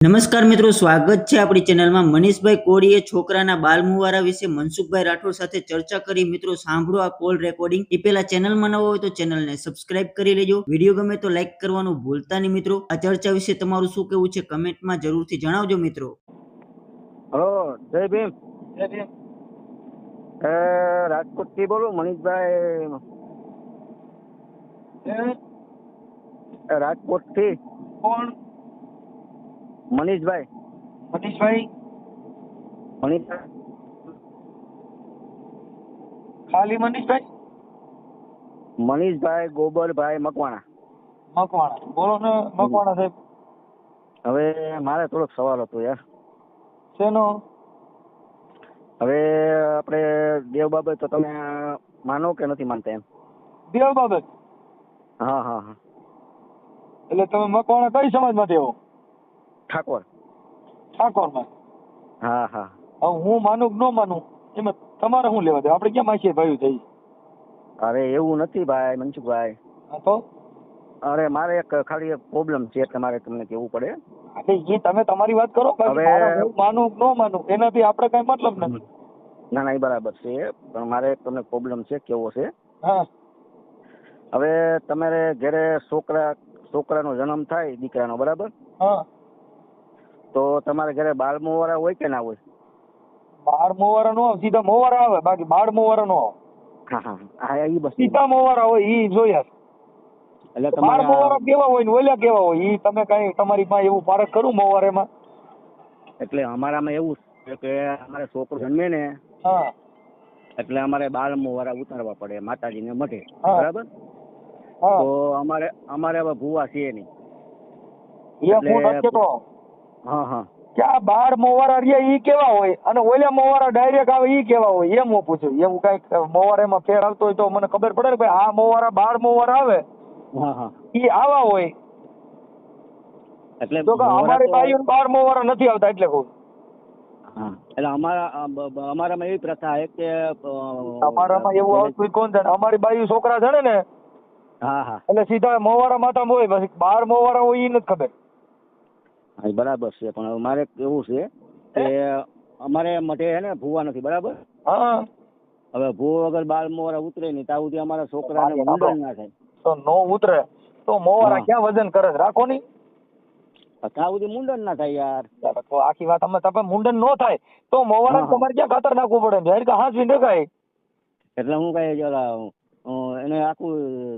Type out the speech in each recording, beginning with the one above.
નમસ્કાર મિત્રો સ્વાગત છે આપણી ચેનલમાં. મનીષભાઈ કોળીએ છોકરાના બાલ મુવારા વિશે મનસુખભાઈ રાઠોડ સાથે ચર્ચા કરી. મિત્રો સાંભળો આ કોલ રેકોર્ડિંગ એ પેલા ચેનલમાં નવો હોય તો ચેનલને સબસ્ક્રાઇબ કરી લેજો. વીડિયો ગમે તો લાઈક કરવાનું ભૂલતા નહીં મિત્રો. આ ચર્ચા વિશે તમારું શું કેવું છે કમેન્ટમાં જરૂરથી જણાવજો મિત્રો. હલો જય ભીમ. એ રાજકોટથી બોલું મનીષભાઈ. રાજકોટ રાજકોટથી. કોણ? મનીષભાઈ. મનીષભાઈ. મનીષ ખાલી મનીષભાઈ? મનીષભાઈ ગોબરભાઈ મકવાણા. મકવાણા. બોલો ને મકવાણા સાહેબ. હવે મારે થોડોક સવાલ હતો યાર. શેનો? હવે આપણે દેવ બાબત તો તમે માનો કે નથી માનતા એમ? દેવ બાબત? હા હા હા. એટલે તમે મકવાણા કઈ સમાજમાંથી આવો ઠાકોર. ઠાકોરમાં? હા હા. હવે હું માનું કે ન માનું એમાં તમારે શું લેવા દે આપણે કેમ માસીએ ભાઈ થઈ? અરે એવું નથી ભાઈ મનસુખભાઈ. હા તો? અરે મારે એક ખાલી એક પ્રોબ્લેમ છે એટલે મારે તમને કેવું પડે? એટલે એ તમે તમારી વાત કરો હવે- હું માનું કે ન માનું એનાથી આપણે કઈ મતલબ નથી. ના ના એ બરાબર છે પણ મારે તમને પ્રોબ્લેમ છે કેવો છે? હા. હવે તમારે ઘરે છોકરા છોકરાનો જન્મ થાય દીકરાનો બરાબર? હા. તો તમારે ઘરે બાળ મોવારા હોય કે ના હોય? બાળ મોવારા નો સીધા મોવારા આવે બાકી બાળ મોવારા નો હા હા હા. એ બસ. સીધા મોવારા હોય ઈ જોયા એટલે તમારા મોવારા કેવા હોય ને ઓલા કેવા હોય ઈ તમે કઈ તમારી પાસે એવું પારખ કરું મોવારેમાં એટલે અમારામાં એવું છે કે અમારે છોકરો જન્મે ને હા. એટલે અમારે બાળ મોવારા ઉતારવા પડે માતાજીને મઢે. બરાબર? તો અમારે અમારે હવે ભૂવા છે નહીં. કે આ બાર મોવારા રહ્યા ઈ કેવા હોય? અને ઓલા મોવારા ડાયરેક્ટ આવે ઈ કેવા હોય? એમ હું પૂછું. એવું કંઈક મોવારામાં ફેર આવતો હોય તો મને ખબર પડે ને ભાઈ આ મોવારા બાર મોવારા આવે. હા હા. ઈ આવા હોય. એટલે તો અમારી બાયું બાર મોવારા નથી આવતા એટલે કહું. હા. એટલે અમારા અમારામાં એવી પ્રથા છે કે અમારામાં એવું આવતું કોણ છે અમારી બાયું છોકરા છે ને? હા હા. એટલે સીધા મોવારા માતા હોય પછી બાર મોવારા હોય ઈ નથી ખબર. હા બરાબર છે. પણ મારે એવું છે કે અમારે મટે છે ને ભૂવા નથી બરાબર? હા. હવે ભૂવો વગર બાળ મોરા ઉતરે નહીં ત્યાં સુધી અમારા છોકરાને મુંડન ના થાય. તો નો ઉતરે તો મોવારા ક્યાં વજન કરે રાખો ની ત્યાં સુધી મુંડન ના થાય યાર. તો આખી વાત અમે તમે મુંડન નો થાય તો મોવારા તમારે ક્યાં ખાતર નાખવું પડે? જાહેર કે હાથ વિંડે કાય એટલે હું કઈ જરા એને આખું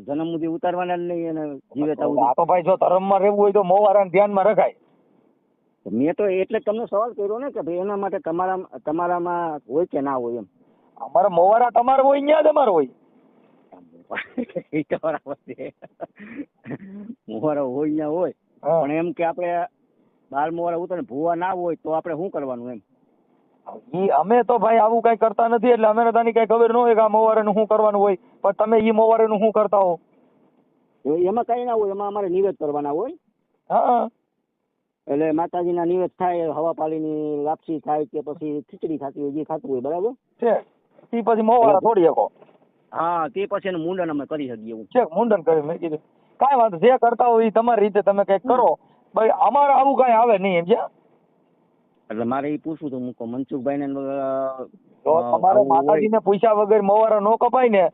જન્મ સુધી ઉતારવાના જ નહીં એને જીવે તો ભાઈ જો ધર્મમાં રહેવું હોય તો મોવારાને ધ્યાનમાં રખાય. મેં તો એટલે તમને સવાલ કર્યો ને કે ભાઈ એના માટે તમારા તમારામાં હોય કે ના હોય એમ? અમારે મોવારા તમારો હોય ન્યા જ અમારે હોય. મોરા હોય ન્યા હોય. પણ એમ કે આપણે બાર મોવારા ઉતરે ભૂવા ના હોય તો આપણે શું કરવાનું એમ? ઈ અમે તો ભાઈ આવું કઈ કરતા નથી એટલે અમે તાની કઈ ખબર ન હોય કે આ મોવારેનું શું કરવાનું હોય. પણ તમે ઈ મોવારેનું શું કરતા હો? એમાં કઈ ના હોય એમાં અમારે નિવેદ કરવાના હોય. હા. એટલે માતાજીના નિવેદ થાય હવા પાલીની લાપસી થાય કે પછી ખીચડી થતી હોય જે થતું હોય બરાબર? છે. એ પછી મોવારા થોડી શકો. હા તે પછી એનું મુંડન અમે કરી શકીએ એવું. છે મુંડન કરી મેં કીધું. કાંઈ વાંધો જે કરતા હોય એ તમારી રીતે તમે કંઈક કરો. ભાઈ અમારે આવું કાંઈ આવે નહીં એમ છે? એટલે મારે એ પૂછવું હતું મૂકો મનસુખભાઈ ને તમારે માતાજીને પૂછ્યા વગર મોવારા નો કપાય ને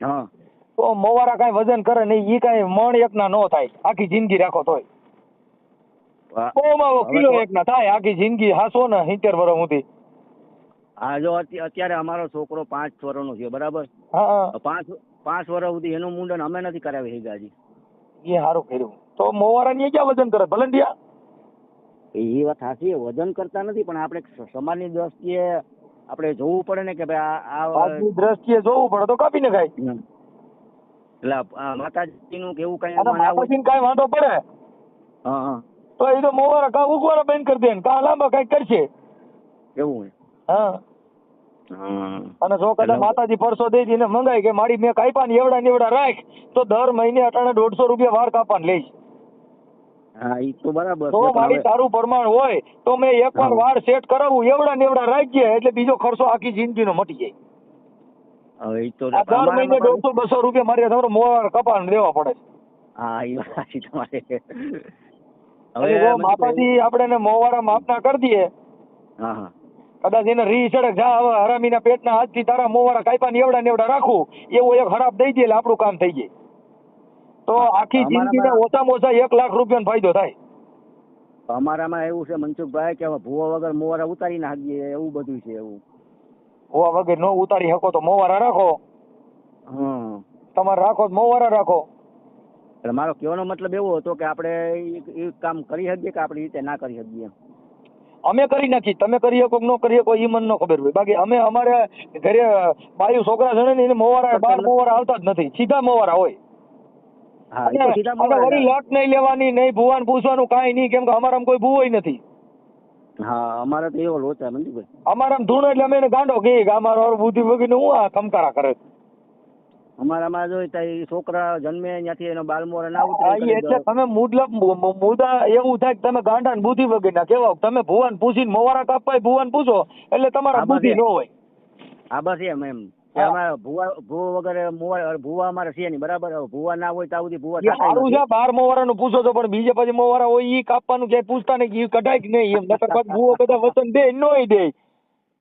હા. તો મોવારા કાંઈ વજન કરે નહીં. એ કાંઈ મણ એકના નો થાય. આખી જિંદગી રાખો તોય. હા. ઓમાં ઓ હવે કિલો તો- એકના થાય આખી જિંદગી હાસો ને સિત્તેર વર્ષ સુધી. હા જો અત્યારે અમારો છોકરો પાંચ વર્ષનો છે બરાબર? પાંચ પાંચ વર્ષ સુધી એનું મુંડન અમે નથી કરાવી હજી. એ સારું કર્યું. તો મોવારા ની ક્યાં વજન કરે? ભલંડિયા? એ વાત સાચી વજન કરતા નથી પણ આપણે સમાજની દ્રષ્ટિએ આપણે જોવું પડે ને કે ભાઈ આ દ્રષ્ટિએ જોવું પડે તો કાપી ને ખાય એટલે માતાજીનું કેવું કઈ કાંઈ વાંધો પડે? હા હા. તો એ તો મોવારા કા ઉગવારા બંધ કરી દે ને કા લાંબા કઈ કરશે. એવું હા. અને જો કદાચ માતાજી પરસો દઈ દઈને મંગાઈ કે મારી મેં કાપ્યા ને એવડા ને એવડા રાખ તો દર મહિને અટાણે દોઢસો રૂપિયા વાળ કાપવાને લઈશ. હા ઈ તો બરાબર તો મારી તારું પ્રમાણ હોય તો મેં એક વાર વાળ સેટ કરાવું એવડા ને એવડા રાખીએ એટલે બીજો ખર્ચો આખી જિંદગીનો મટી જાય. હવે ઈ તો દર મહિને દોઢસો બસો રૂપિયા મારે તમારો મોવાર કપાળ દેવા પડે હા ઈ વાત તમારે હવે માતાજી આપણે મોવારા માપના કરી દઈએ. હા હા. કદાચ એને રી જા હવે હરામીના પેટના હાથથી તારા મોવારા કાપ્યા નેવડા નેવડા રાખું. એવો એક હરાપ દઈ દે એટલે આપણું કામ થઈ જાય. તો આખી જિંદગીના ઓછામાં ઓછા એક લાખ રૂપિયાનો ફાયદો થાય. અમારામાં એવું છે મનસુખભાઈ કે ભૂવા વગર મોવારા ઉતારી નાખીએ એવું બધું છે એવું. ભૂવા વગર નો ઉતારી શકો તો મોવારા રાખો. તમારે રાખો મોવારા રાખો. એટલે મારો કહેવાનો મતલબ એવો હતો કે આપણે ઈ કામ કરી શકીએ કે આપણી રીતે ના કરી શકીએ એમ. અમે કરી નાખી. તમે કરી શકો ન કરી શકો એ મને ન ખબર હોય. બાકી અમે અમારે ઘરે બાયુ છોકરા જણે ને એને મોવારા બાર મોવારા આવતા જ નથી. સીધા મોવારા હોય. એ વળી લટ નહીં લેવાની નહીં ભુવાન પૂછવાનું કાંઈ નહીં કેમ કે અમારામાં કોઈ ભૂવોય નથી. હા અમારે તો એવો લોચા મનસુખભાઈ અમારામાં ધૂણ એટલે અમે એને ગાંડો કહીએ કે અમારો બુદ્ધિ વગીને હું આ ખમકારા કરે છે. અમારામાં જો છોકરા જન્મે ત્યાંથી એનો બાલ મોરા ના ઉતરે એટલે તમે મુદલબ મુ- મુ- મુદ્દા એવું થાય કે તમે ગાંડા ને બુદ્ધિ વગરના કેવા તમે ભુવાન પૂછીને મોવારા કાપાય ભુવાન પૂછો એટલે તમારા બુદ્ધિ ન હોય. હા બસ એમ એમ. અમારે ભૂવા ભૂવા વગર મોવા ભુવા અમારે છે નહીં બરાબર? ભુવા ના હોય ત્યાં સુધી ભૂવા સારું છે બાર મોવારાનું પૂછો છો પણ બીજે પછી મોવારા હોય એ કાપવાનું ક્યાંય પૂછતા નહીં કે કઢાય કે નહીં એમ. નકર પછી ભૂવો બધા વચન દે નોય દે.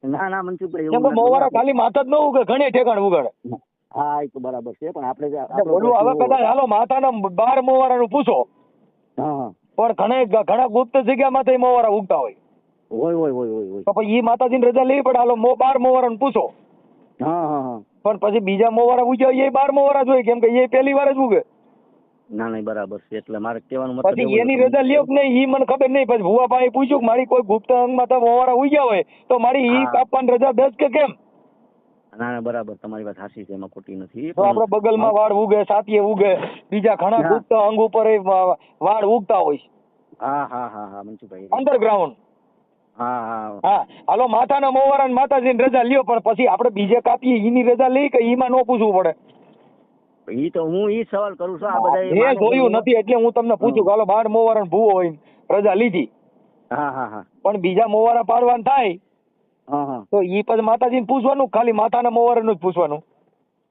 ના ના મનસુખભાઈ. મોવારા ખાલી માથા જ ન ઉગે ઘણી ઠેકાણ ઉગાડે. હા એ તો બરાબર છે પણ આપણે બોલું હવે કદાચ હાલો માતાના બાર મોવારાનું પૂછો. હા. હા પણ ઘણા ઘણા ગુપ્ત જગ્યામાં મોવારા ઉગતા હોય. હોય હોય હોય હોય હોય. તો પછી ઈ માતાજીની રજા લેવી પડે. હાલો મો બાર મોવારાનું પૂછો. હા હા હા. પણ પછી બીજા મોવારા ઉગ્યા એ બાર મોવારા જોઈએ હોય કેમ કે એ પહેલી વાર જ ઉગે. ના નહીં બરાબર છે એટલે મારે કહેવાનું મતલબ પછી એની રજા લ્યો કે નહીં ઈ મને ખબર નહીં. પછી ભુવા પાસે પૂછ્યું કે મારી કોઈ ગુપ્ત અંગમાં તો મોવારા ઉગ્યા હોય તો મારી ઈ. કાપવાની રજા દસ કે કેમ? ના ના બરાબર તમારી વાત સાચી છે એમાં ખોટી નથી. તો આપડે બગલમાં વાળ ઉગે સાતીએ ઉગે બીજા ઘણા ગુપ્ત અંગ ઉપર વાળ ઉગતા હોય હા હા હા હા મનસુભાઈ અંડરગ્રાઉન્ડ હા હા. હા હાલો માથાના મોવારા માતાજીની રજા લ્યો પણ પછી આપણે બીજે કાપીએ ઈની રજા લઈ કે ઈમાં નો પૂછવું પડે? ઈ તો હું ઈ સવાલ કરું છું આ બધા મેં જોયું નથી એટલે હું તમને પૂછું કે હાલો બાર મોવારણ ભૂવો હોય રજા લીધી. હા હા હા. પણ બીજા મોવારા પાડવાનું થાય તો ઈ પછી માતાજીને પૂછવાનું ખાલી માથાના મોવારાનું જ પૂછવાનું.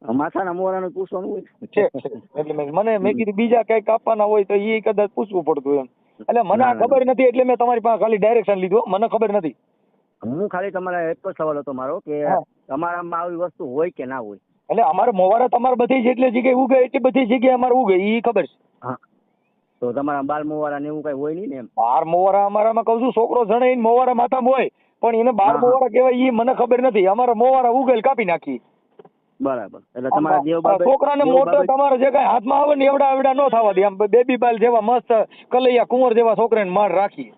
માથાના મોરાનું પૂછવાનું હોય. છે. એટલે મને મેં કીધું બીજા કઈ કાપવાના હોય તો ઈ કદાચ પૂછવું પડતું એમ. એટલે મને આ ખબર નથી એટલે મેં તમારી પાસે ખાલી ડાયરેક્શન લીધું મને ખબર નથી. હું ખાલી તમારા એક જ સવાલ હતો મારો કે તમારામાં આવી વસ્તુ હોય કે ના હોય? એટલે અમારે મોવારા તમારે બધી જેટલી જગ્યાએ ઉગે એટલી બધી જગ્યાએ અમારે ઉગે ઈ ખબર છે. તો તમારા બાલ મોવારા ને એવું કઈ હોય નહીં ને એમ? બાર મોવારા અમારામાં કહું છું છોકરો જણે મોવારા માથામાં હોય પણ એને બાર. મોવારા કહેવાય એ મને ખબર નથી. અમારે મોવારા ઉગેલ કાપી નાખી. બરાબર. એટલે તમારા દેવ છોકરાને મોટો તમારે જે કઈ હાથમાં આવે ને એવડા એવડા ન થવા દે. આમ બેબી બાલ જેવા મસ્ત કલૈયા કુંવર જેવા છોકરાને માર રાખી.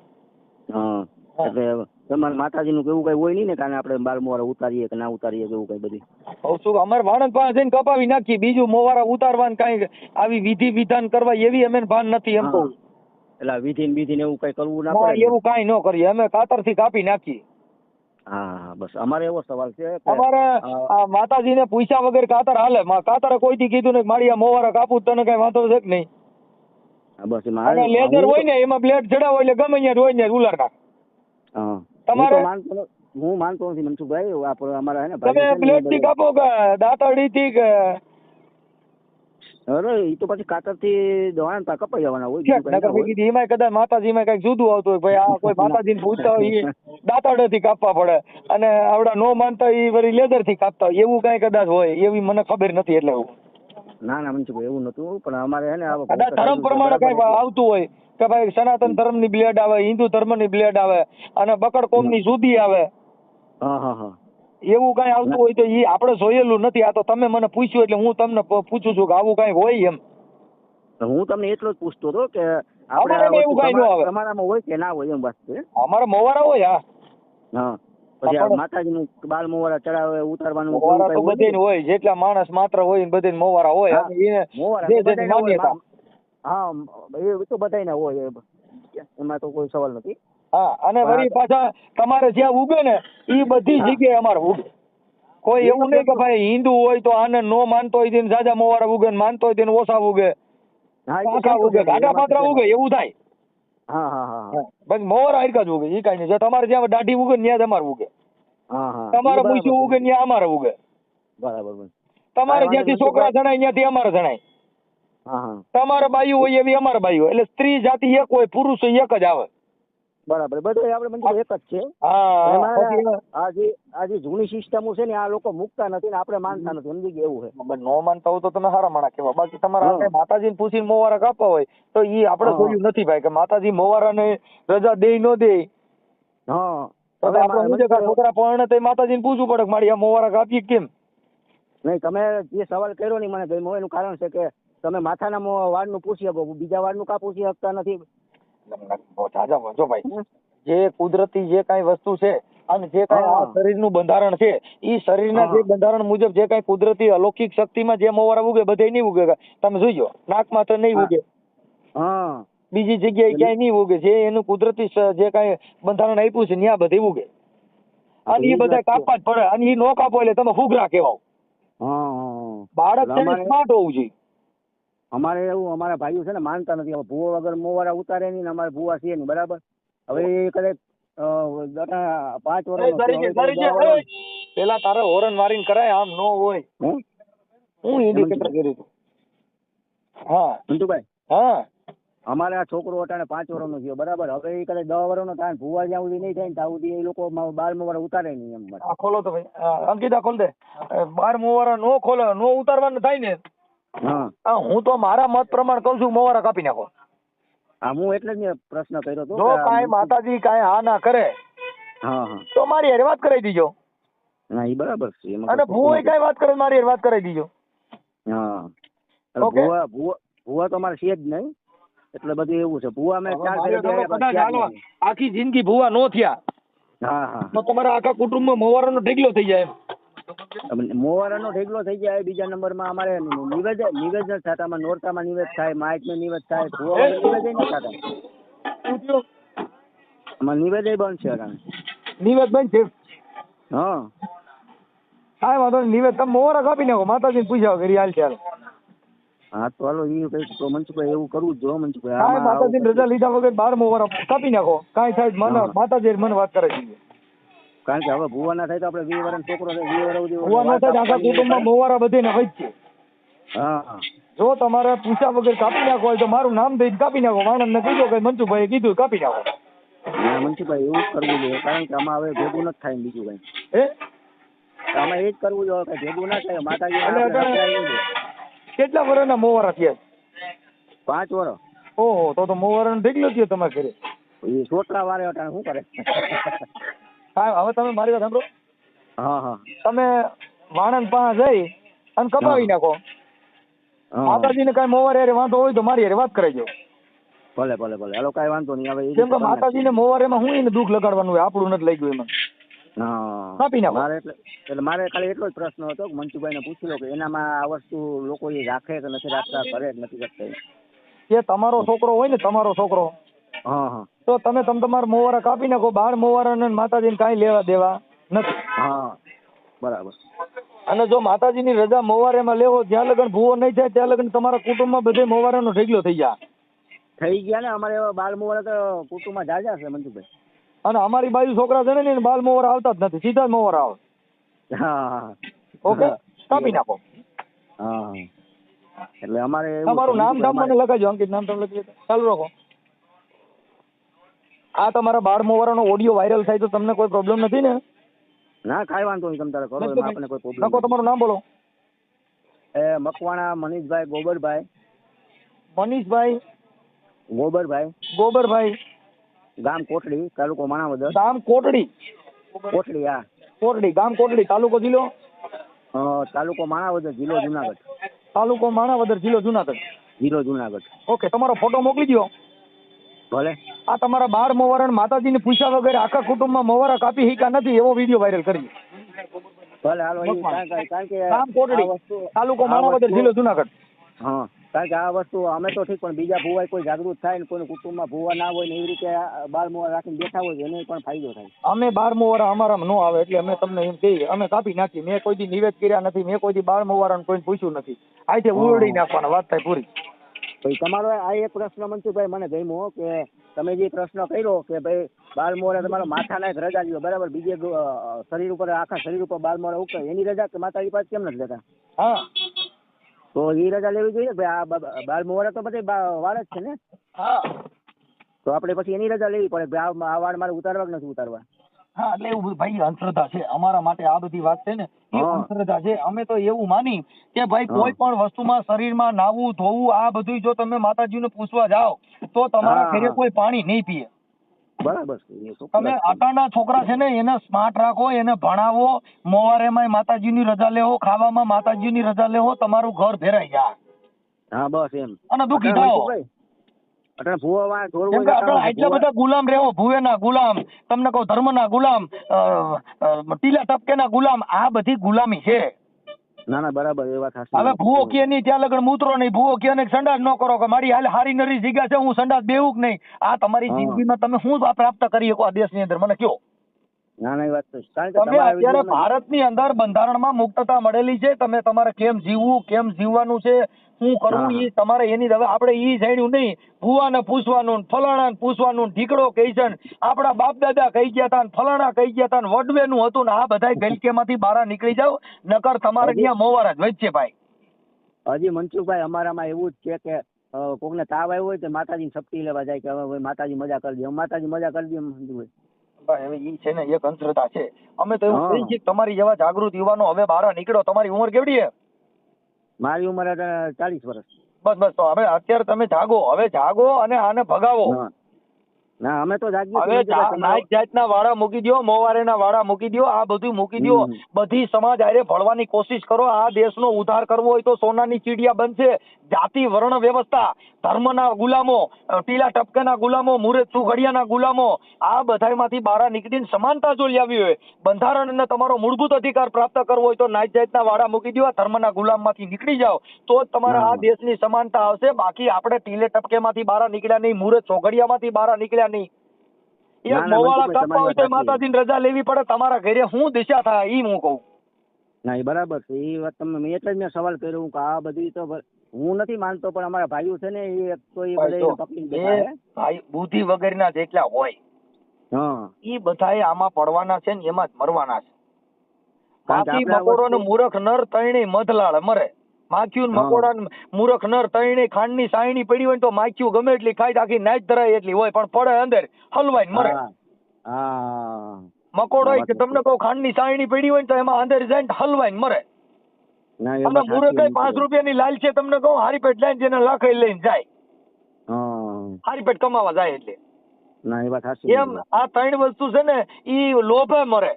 હા. હા. એટલે તમારા માતાજીનું કેવું કઈ હોય નહીં ને કારણ આપણે બાલ મોવારા ઉતારીએ કે ના ઉતારીએ કે એવું કઈ બધી? અમારે વાણંદ પાસે જઈને કપાવી નાખી. બીજું મોવારા ઉતારવાનું કાંઈ આવી વિધિ વિધાન કરવા એવી અમે ભાન નથી એમ. કહું. એટલે વિધિ ને એવું કઈ કરવું ના ના પડે એવું કાંઈ ન કરીએ. અમે કાતરથી કાપી નાખીએ હા બસ. અમારે એવો સવાલ છે અમારે માતાજીને પૂછ્યા વગર કાતર હાલે. કાતરે કોઈથી કીધું ને મારી આ મોવારા કાપું તને કઈ વાંધો છે કે નહીં? બસ મારે લેઝર હોય ને એમાં બ્લેડ હોય એટલે ગમે ત્યાં હોય ને ઉલાર નાખ. તમારે- હું માનતો હું માનતો નથી મનસુખભાઈ. આપણે અમારા હે ને તમે બ્લેડથી કાપો કે દાંતરડી થી કે અરે એ તો પછી કાતરથી દવાના કપાઈ જવાના હોય એમાં ના કદાચ માતાજીમાં કંઈક જુદું આવતું હોય ભાઈ આ કોઈ માતાજીને પૂછતા હોય એ દાંતરડેથી કાપવા પડે. અને આવડા નો માનતા એ વળી લેધરથી કાપતા હોય એવું કઈ કદાચ હોય એવી મને ખબર નથી એટલે ના ના મનસુખભાઈ એવું નતું પણ અમારે હે ને કદાચ ધર્મ પ્રમાણે કઈ આવતું હોય કે ભાઈ સનાતન ધર્મની બ્લેડ આવે હિન્દુ ધર્મની બ્લેડ આવે અને બકડ કોમની જુદી આવે. હા હા હા. એવું કઈ આવતું હોય તો એ આપણે જોયેલું નથી. આ તો તમે મને પૂછ્યું એટલે હું તમને પૂછું છું કે આવું કઈ હોય એમ. હું તમને એટલો જ પૂછતો હતો કે અમારામાં આ એવું વસ્તુ ન આવે. તમારામાં હોય કે ના હોય એમ વાત છે? અમારે મોવારા હોય હા. હા. પછી માતાજી નું બાલ મોવારા ચડાવે ઉતારવાનું મોવારા તો હોય બધે હોય. જેટલા માણસ માત્ર હોય ને બધે મોવારા હોય. હા. મોવારા એ તો બધાયના હોય એમાં તો કોઈ સવાલ નથી. હા અને વળી પાછા તમારે જ્યાં ઉગે ને એ બધી. જગ્યાએ અમારે ઉગે કોઈ એવું નહીં કે ભાઈ હિન્દુ હોય તો આને નો માનતો હોય તેને સાજા મોવાળા ઉગે ને માનતો હોય તેને ઓછા ઉગે પાછા ઉગે ગાડા પાત્રા ઉગે એવું થાય. હા હા હા બસ મોવારા હરકા જ ઉગે એ કઈ નહીં. જો તમારે જ્યાં દાઢી ઉગે ને ત્યાં તમારે ઉગે તમારે મૂછું ઉગે ને ત્યાં અમારે ઉગે બરાબર. તમારે જ્યાંથી છોકરા જણાય ત્યાંથી અમારે જણાય. તમારે બાયું હોય એવી અમારા બાયું એટલે સ્ત્રી જાતિ એક હોય પુરુષ એક જ આવે. બરાબર. બધું આપણે મંજુ એક જ છે. આજે આ જે આ જે જૂની સિસ્ટમો છે ને આ લોકો મૂકતા નથી ને આપણે માનતા નથી. સમજી ગયા એવું છે. પણ નો માનતા હોય તો તમે હારા માણા કહેવા બાકી તમારા માતાજીને પૂછીને મોવારા કાપવા હોય તો એ આપણે. જોયું નથી ભાઈ કે માતાજી મોવારાને રજા દે ન દે હા. છોકરા પરણે તો માતાજીને પૂછવું પડે કે મારી આ મોવારા કાપીએ કેમ? નહીં તમે જે સવાલ કર્યો નહીં મને એનું કારણ છે કે તમે માથાના વાળ વાળનું પૂછી શકો બીજા વાળનું કા પૂછી શકતા નથી. જો ભાઈ જે કુદરતી જે કાંઈ વસ્તુ છે અને જે કાંઈ આ નું શરીરનું બંધારણ છે એ શરીરના. જે બંધારણ મુજબ જે કાંઈ કુદરતી અલૌકિક શક્તિમાં જે મોવારા ઉગે બધે નહીં ઉગે. તમે જોઈજો નાક તો નહીં ઉગે. હા. બીજી જગ્યાએ ક્યાંય નહીં ઉગે. જે એનું કુદરતી જે કાંઈ બંધારણ આપ્યું છે ત્યાં બધે ઉગે. અને એ બધા કાપવા જ પડે. અને એ નો કાપો એટલે તમે ફુગરા કહેવાઓ. હા હા બાળક સ્માર્ટ હોવું જોઈએ. અમારે એવું અમારા ભાઈઓ છે ને માનતા નથી. હવે ભૂવો વગર મોવારા ઉતારે નહીં ને અમારે ભૂવા છે નહીં બરાબર? હવે એ કદાચ પાંચ વર્ષ પેલા તારે હોરન મારીને કરાય આમ નો હોય. હું? ઇન્ડિકેટર કર્યું હતું હા. મંટુભાઈ હા. અમારે આ છોકરો અટાણે પાંચ વર્ષનો થયો બરાબર? હવે એ કદાચ દસ વર્ષનો થાય ભૂવા જ્યાં સુધી નહીં થાય ને ત્યાં સુધી એ લોકો બાર મોવારા ઉતારે નહીં એમ આ ખોલો તો ભાઈ. અંકિતા ખોલ દે. અ, બાર મોવારા નો ખોલે નો ઉતારવાનું થાય ને. હા. હું તો મારા મત પ્રમાણે કહું છું મોવારા કાપી નાખો. હા હું એટલે જ પ્રશ્ન કર્યો હતો જો કાંઈ માતાજી કાંઈ હા ના કરે તો મારી હેર વાત કરાવી દીજો. ના એ બરાબર છે અને ભૂવો કાંઈ વાત કરે મારી હારે વાત કરાવી દીજો. હા. ભૂવા ભૂવા ભૂવા તો મારે છે જ નહીં એટલે બધું એવું છે. ભૂવા મેં ચાર. આખી જિંદગી ભૂવા નો થયા. હા હા. તો તમારા આખા કુટુંબમાં મોવારાનો ઢીગલો થઈ જાય એમ. મોવારાનો ઢેગલો થઈ જાય બીજા નંબરમાં અમારે નિવેદ નિવેદ નથી નોરતામાં નિવેદ થાય માઇકમાં નિવેદ થાય નિવેદ નહીં શું અમારે નિવેદ બંધ છે અરાણે નિવેદ બંધ છે? હા. કાંઈ વાંધો નહીં નિવેદ તમે મોવારા કાપી નાખો માતાજીને વગર ઈ હાલ. ચાલ હા તો હાલો એ કઈ તો મનસુખભાઈ એવું કરવું જો મનસુખભાઈ આવું રજા લીધા વગર બાર મોવારા કાપી નાખો કાંઈ થાય મને. માતાજી મને વાત કરે છે. કારણ કે હવે ભૂવા ના થાય તો આપણે વીસ વર્ષનો છોકરો છે વીસ વર્ષ ભૂવા ના થાય આખા કુટુંબમાં મોવારા બધે ને વચ્ચે હા. જો તમારે પૂછ્યા વગર કાપી નાખો હોય તો મારું નામ દઈ કાપી નાખો. માણસને કીધું કે મંજુભાઈએ કીધું કાપી નાખો. ના મનસુખભાઈ એવું જ કરવું જોઈએ કારણ કે આમાં હવે ભેગું નથી થાય ને બીજું કઈ. એ આમાં એ જ કરવું જોઈએ કે ભેગું ના થાય માતાજી. કેટલા વર્ષના મોવારા થયા? પાંચ વર્ષ. ઓહો તો તો મોવારા ઢગલો થયો તમારે ઘરે. એ છોકરા વારે શું કરે? હા હવે તમે મારી વાત સાંભળો. હા હા. તમે વાણંદ પાસે જઈ અને કપાવી નાખો. માતાજીને કઈ મોવારે હારે વાંધો હોય તો મારી હારે વાત કરાવજો ભલે ભલે ભલે. હાલો કઈ વાંધો નહીં. હવે કેમ કે માતાજીને મોવારેમાં હું એને દુઃખ લગાડવાનું હોય આપણું નથી લાગ્યું એમાં. હા. કાપી નાખો. મારે એટલે એટલે મારે ખાલી એટલો જ પ્રશ્ન હતો કે મનસુખભાઈને પૂછી લો કે એનામાં આ વસ્તુ લોકો એ રાખે કે નથી રાખતા કરે કે નથી કરતા એ તમારો છોકરો હોય ને તમારો છોકરો. હા હા. તો તમે તમ તમારા મોવારા કાપી નાખો બાર મોવારાને ને માતાજીને કાંઈ લેવા દેવા નથી. હા બરાબર. અને જો માતાજીની રજા મોવારેમાં લેવો જ્યાં લગન ભૂવો નહીં થાય ત્યાં લગન તમારા કુટુંબમાં બધે મોવારાનો ઢગલો થઈ જાય થઈ ગયા ને અમારે એવા બાળ મોવાળા તો કુટુંબમાં જાજા છે મંજુભાઈ. અને અમારી બાજુ છોકરા છે ને બાલ મોવારા આવતા જ નથી સીધા જ મોવારા આવે. હા ઓકે? કાપી નાખો. હા. એટલે અમારે તમારું નામ ધામ મને લખાજો અંકિત નામ તમે લખી ચાલુ રાખો. આ તમારા બાર મોવારાનો ઓડિયો વાયરલ થાય તો તમને કોઈ પ્રોબ્લેમ નથી ને? ના કાંઈ વાંધો નહીં તમે તારે કરો એમાં આપણને કોઈ પ્રોબ્લેમ નકો તમારું નામ બોલો. એ મકવાણા મનીષભાઈ ગોબરભાઈ. મનીષભાઈ? ગોબરભાઈ. ગોબરભાઈ. ગામ કોટડી તાલુકો માણાવદર. ગામ કોટડી. કોટડી હા. કોટડી ગામ કોટડી તાલુકો જિલ્લો? તાલુકો માણાવદર જિલ્લો જુનાગઢ. તાલુકો માણાવદર જિલ્લો જુનાગઢ. જિલ્લો જુનાગઢ. ઓકે તમારો ફોટો મોકલી દો ભલે. આ તમારા બાર મોવારા માતાજીને પૂછ્યા વગર આખા કુટુંબમાં મોવારા કાપી શીખ્યા નથી એવો વીડિયો વાયરલ કરી. કોટડી. તાલુકો માણાવદર જિલ્લો જુનાગઢ. હા કારણ કે આ વસ્તુ અમે તો ઠીક પણ બીજા ભુવાય કોઈ જાગૃત થાય ને કુટુંબ કુટુંબમાં ભુવા ના હોય ને એવી રીતે બાર બાલ મોવા રાખીને બેઠા હોય એને પણ ફાયદો થાય. અમે બાર મોવારા અમારામાં ન આવે એટલે અમે તમને એમ કહીએ અમે કાપી નાખી મેં કોઈ દી નિવેદ કર્યા નથી મેં કોઈ દી બાર મોવારાને કોઈને પૂછ્યું નથી. આજે ઉરડી નાખવાના વાત થાય પૂરી. તમારો આ એક પ્રશ્ન મનસુખભાઈ મને ગમ્યો કે તમે જે પ્રશ્ન કર્યો કે ભાઈ બાલમોરે તમારો માથાના એક રજા લ્યો બરાબર? બીજે શરીર ઉપર આખા શરીર ઉપર બાલમોરે મોરે ઉગતા એની રજા કે માતાજી પાસે કેમ નથી લેતા? હા. તો એ રજા લેવી જોઈએ ભાઈ આ બાલમોરે બાલ તો બધે વાળ જ છે ને? હા. તો આપણે પછી એની રજા લેવી પડે ભાઈ આ વાળ મારે ઉતારવા કે નથી ઉતારવા? હા એટલે એવું ભાઈ અંધશ્રદ્ધા છે. અમારા માટે આ બધી વાત છે ને એ અંધશ્રદ્ધા છે. અમે તો એવું માની કે ભાઈ કોઈ પણ વસ્તુમાં શરીરમાં નાવું ધોવું આ બધું જો તમે માતાજીને પૂછવા જાઓ તો તમારા ઘરે કોઈ પાણી નહીં પીએ. બરાબર તમે આટાના છોકરા છે ને એને સ્માર્ટ રાખો એને ભણાવો મોવારેમાં માતાજીની રજા લેવો ખાવામાં માતાજીની રજા લેવો તમારું ઘર ભેરાઈ જાય. હા બસ એમ. અને દુઃખી થાઓ. મનસુખભાઈ, અટાણે ભૂવા ઢોર કેમ કે આપણે એટલા બધા ગુલામ રહેવો ભુવેના ગુલામ તમને કહું ધર્મના ગુલામ ટીલા ટપકેના ગુલામ આ બધી ગુલામી છે. ના ના બરાબર એ વાત સાચી હવે ભૂવો કે નહીં ત્યાં લગન મૂતરો નહીં ભૂવો કે નહીં સંડાસ ન કરો કે મારી હાલ હારી નરી જગ્યા છે હું સંડાસ બેવું કે નહીં આ તમારી. જિંદગીમાં તમે શું પ્રાપ્ત કરી શકો આ દેશની અંદર મને કયો ના ના એ વાત તો છે. કારણ કે તમે અત્યારે ભારતની અંદર બંધારણમાં મુક્તતા મળેલી છે તમે તમારે કેમ જીવવું કેમ જીવવાનું છે શું કરવું એ તમારે એની હવે આપણે એ જાણ્યું નહીં. ભુવાને પૂછવાનું ફલાણાને પૂછવાનું ઢીકડો કહી છે આપણા બાપ દાદા કહી ગયા હતા ફલાણા કહી ગયા હતા વડવેનું હતું ને આ બધા ગલકેમાંથી બહાર નીકળી જાવ નકર તમારે ત્યાં મોવાર જ વચ્ચે ભાઈ. હજી મનસુખભાઈ અમારામાં એવું જ છે કે કોકને તાવ આવ્યો હોય તો માતાજી શક્તિ લેવા જાય કે હવે માતાજી મજા કરી દે. માતાજી મજા કરી દે એમ હોય. હવે ઈ છે ને એક અંધશ્રદ્ધા છે. અમે તો એવું કહીએ તમારી જેવા જાગૃત યુવાનો હવે બહાર નીકળો. તમારી ઉંમર કેવડી છે મારી ઉંમર ચાલીસ વર્ષ. બસ બસ તો હવે અત્યારે તમે જાગો. હવે જાગો અને આને ભગાવો. ના અમે તો જાગીએ હવે છીએ કે જા- જાતના વાળા મૂકી દ્યો મોવારેના વાળા મૂકી દો આ બધું મૂકી દો બધી સમાજ આરે ભળવાની કોશિશ કરો. આ દેશનો ઉદ્ધાર કરવો હોય તો સોનાની ચીડિયા બનશે. જાતિ વર્ણ વ્યવસ્થા. ધર્મના ગુલામો ટીલા ટપકાના ગુલામો મુરત સુઘડિયાના ગુલામો આ બધામાંથી બહાર નીકળીને સમાનતા જો લાવી હોય બંધારણને તમારો મૂળભૂત અધિકાર પ્રાપ્ત કરવો હોય તો નાઈટ જાતના વાડા મૂકી આ ધર્મના ગુલામમાંથી નીકળી જાઓ તો જ તમારા આ દેશની સમાનતા આવશે. બાકી આપણે ટીલે ટપકેમાંથી બહાર નીકળ્યા નહીં મુરત સોઘડિયામાંથી બહાર નીકળ્યા નહીં. એક મોવાળા કાપવા હોય તો માતાજીની રજા લેવી પડે તમારા ઘરે શું દિશા થાય એ હું કહું. ના એ બરાબર છે એ વાત તમને મેં એટલે જ મેં સવાલ કર્યો કે આ બધી તો હું નથી માનતો પણ અમારા ભાઈઓ છે ને એ તો એ બધા એ. ભાઈ બુદ્ધિ વગરના જેટલા હોય હા. ઈ બધાએ આમાં પડવાના છે ને એમાં જ મરવાના છે. કારણ કે માખી આપણે આ મકોડો ને મૂરખ નર તૈણે મધલાળ મરે. માખ્યું ને મકોડા ને મૂરખ નર તૈણે ખાંડની સાયણી પડી હોય ને તો માખ્યું ગમે એટલી ખાઈ આખી નાચ ધરાય એટલી હોય પણ પડે અંદર હલવાઈ મરે. મકોડો તમને કહું ખાંડની સાયણી પડી હોય તો એમાં અંદર જઈને તો હલવાઈને મરે. ના એ અને વાત પાંચ. રૂપિયાની લાલ છે તમને કહું હારી પેટ લઈને જેને લખ લઈને જાય. હા. હારી પેટ કમાવા જાય એટલે. ના એ વાત સાચી એમ આ ત્રણ વસ્તુ છે ને ઈ લોભે મરે.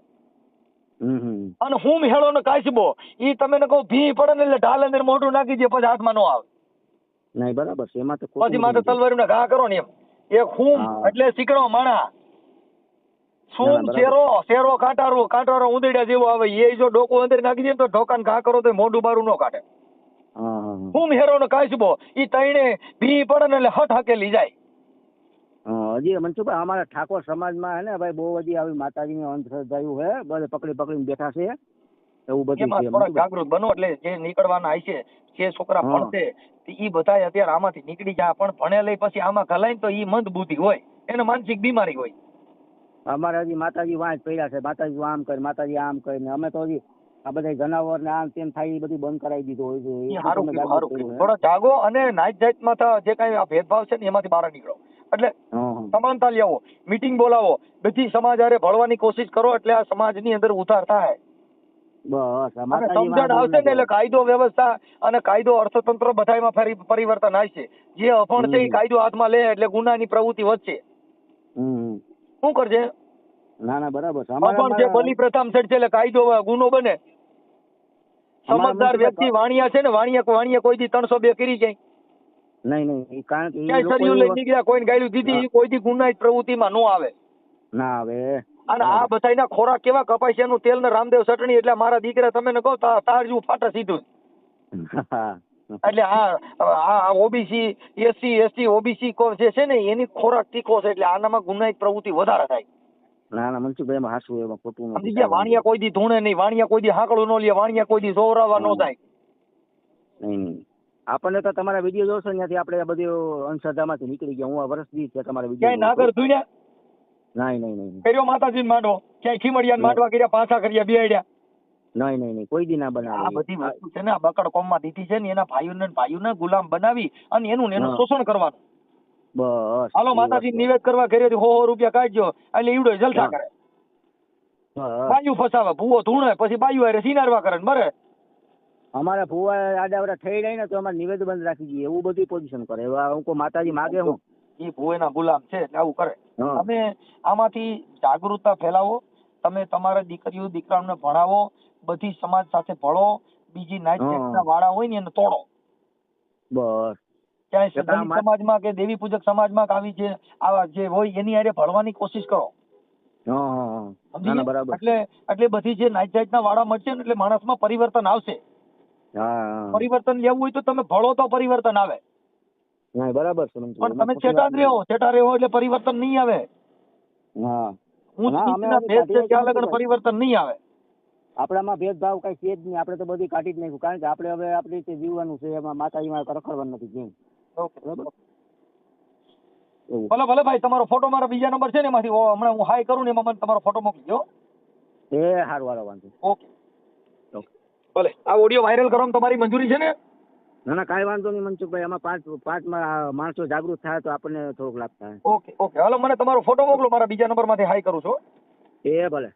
અને હું હેળો ને કાચબો ઈ તમે ને કહું ભી પડે ને એટલે ઢાલ અંદર મોઢું નાખી દે પછી હાથમાં નો આવે. ના એ બરાબર છે એમાં તો પછી માથે તલવારી ને ઘા કરો ને એમ. એક હું એટલે શીકણો માણા. શું શેરો શેરો કાંટારો કાંટારો ઉંદરડા જેવો આવે એ જો ડોકો અંદર નાખી દે તો ઢોકાને ઘા કરો તો મોઢું બારું નો કાઢે. હા હેરો નો કાચબો ઈ તઈને ભી પડે ને એટલે હટ હકેલી જાય. હા, હજી મનસુખભાઈ અમારા ઠાકોર સમાજમાં હે ને ભાઈ બહુ બધી આવી માતાજીની અંધશ્રદ્ધાયું હે બધે પકડી પકડીને બેઠા છે એવું બધું છે જાગૃત બનો એટલે જે નીકળવાના હશે જે છોકરા ભણશે ઈ બધા અત્યારે આમાંથી નીકળી જાય પણ ભણેલા પછી આમાં ઘલાય ને તો ઈ મંદ બુદ્ધિ હોય એને માનસિક બીમારી હોય. અમારે હજી માતાજી વાંચ પડ્યા છે. માતાજી આમ કરે માતાજી આમ કરે ને અમે તો હજી આ બધા જનાવર ને આમ તેમ થાય એ બધું બંધ કરાવી દીધું હોય છે. થોડા જાગો અને નાઈટ જાતમાં જે કઈ ભેદભાવ છે ને એમાંથી બહાર નીકળો. એટલે. સમાનતા લેવો મીટિંગ બોલાવો. બધી સમાજ હારે ભળવાની કોશિશ કરો એટલે આ સમાજની અંદર ઉધાર થાય. સમજણ આવશે ને એટલે કાયદો વ્યવસ્થા અને કાયદો અર્થતંત્ર બધાયમાં ફરી પરિવર્તન આવશે જે અભણ છે એ. કાયદો હાથમાં લે એટલે ગુનાની પ્રવૃત્તિ વધશે. શું કરશે ના ના બરાબર. પણ જે અભણ છે અમારા- છે એટલે કાયદો ગુનો બને. સમજદાર વ્યક્તિ વાણિયા છે ને વાણિયા વાણિયા કોઈ દી ત્રણસો બે કરી જાય. નહીં નહીં કારણ કે ક્યાંય સરિયું લઈ નીકળ્યા કોઈને ગાયલું દીધી કોઈ દી ગુનાહિત પ્રવૃત્તિમાં નો આવે. ના આવે. અને આ બધાયના ખોરાક કેવા કપાય છે એનું તેલ ને રામદેવ ચટણી એટલે મારા દીકરા તમે ને કહો તાર જેવું ફાટે સીધું. એટલે આ આ ઓબીસી એસસી એસટી ઓબીસી જે છે ને એની ખોરાક તીખો છે એટલે આનામાં ગુનાહિત પ્રવૃત્તિ વધારે થાય. ના ના મનસુખભાઈ એમાં હાસું એમાં ખોટું નથી. ગયા? વાણિયા કોઈ દી ધૂણે નહીં વાણિયા કોઈ દી હાંકડું નો લે વાણિયા કોઈ દી જોવરાવા નો થાય. નહીં નહીં. આપણને તો તમારા વીડિયો જોશો ત્યાંથી આપણે આ બધી અંધશ્રદ્ધામાંથી નીકળી ગયા. હું આ વર્ષ દી છે તમારા ક્યાંય વીડિયો નાગર ધૂણ્યા? નહીં નહીં નહીં કર્યો માતાજી માંડવો. ક્યાંય ખીમડિયા માંડવા કર્યા પાછા કર્યા બેડ્યા નહીં નહીં નહીં કોઈ દી ના આ બધી વસ્તુ છે ને આ બકડ કોમમાં દીધી છે ને એના ભાઈઓને ભાઈઓને ગુલામ બનાવી અને એનું એનું શોષણ કરવાનું. બસ હાલો માતાજી નિવેદ કરવા ઘરેથી હો હો રૂપિયા કાઢજો. એટલે ઈવડો જલસા કરે. બાયું ફસાવે ભૂવો ધૂણે પછી બાયું હારે સિનારવા કરે ને બરે. અમારે ભૂવા આડાવડા થઈ જાય ને તો અમારે નિવેદ બંધ રાખી દઈએ. એવું બધું પોઝિશન કરે. એવા હું કહું માતાજી માગે હું. એ ભૂવેના ગુલામ છે એટલે આવું કરે. તમે આમાંથી જાગૃતતા ફેલાવો. તમે તમારા દીકરીઓ દીકરાઓને ભણાવો. બધી સમાજ સાથે ભળો બીજી નાચ હા. જાતના વાળા હોય ને એને તોડો. બસ. ક્યાંય સમાજ દલિત સમાજમાં કે દેવી પૂજક સમાજમાં કે આવી જે આવા જે હોય એની હારે ભળવાની કોશિશ કરો. હા હા હા. સમજી ના ના બરાબર. એટલે એટલે બધી જે નાચ જાતના વાળા મળશે ને એટલે માણસમાં પરિવર્તન આવશે. હા હા. પરિવર્તન લેવું હોય તો તમે ભળો તો પરિવર્તન આવે. બરાબર પણ તમે ચેટા વાત રહો ચેટા રહ્યો એટલે પરિવર્તન નહીં આવે. હા. ના, ભાઈ. પરિવર્તન નહીં આવે. આપણામાં ભેદભાવ કઈ છે જ નહીં. આપણે તો બધી કાઢી જ નાખ્યું. કારણ કે આપણે હવે આપણી રીતે જીવવાનું છે. એમાં માતાજીમાં રખડવાનું નથી જેમ બરાબર? ભલે ભલે ભાઈ તમારો ફોટો મારા બીજા નંબર છે ને એમાંથી. હમણાં હું હાઈ કરું ને એમાં મને તમારો ફોટો મોકલજો એ સારું વાળો વાંધો ઓકે ઓકે. ભલે આ ઓડિયો વાયરલ કરવામાં તમારી મંજૂરી છે ને? ના ના કાંઈ વાંધો નહીં મનસુખભાઈ. આમાં પાંચ પાંચમાં આ માણસો જાગૃત થાય તો આપણને થોડોક લાભ થાય. Okay okay. હાલો મને તમારો ફોટો મોકલો. મારા બીજા નંબરમાંથી હાઈ કરું છું. એ ભલે.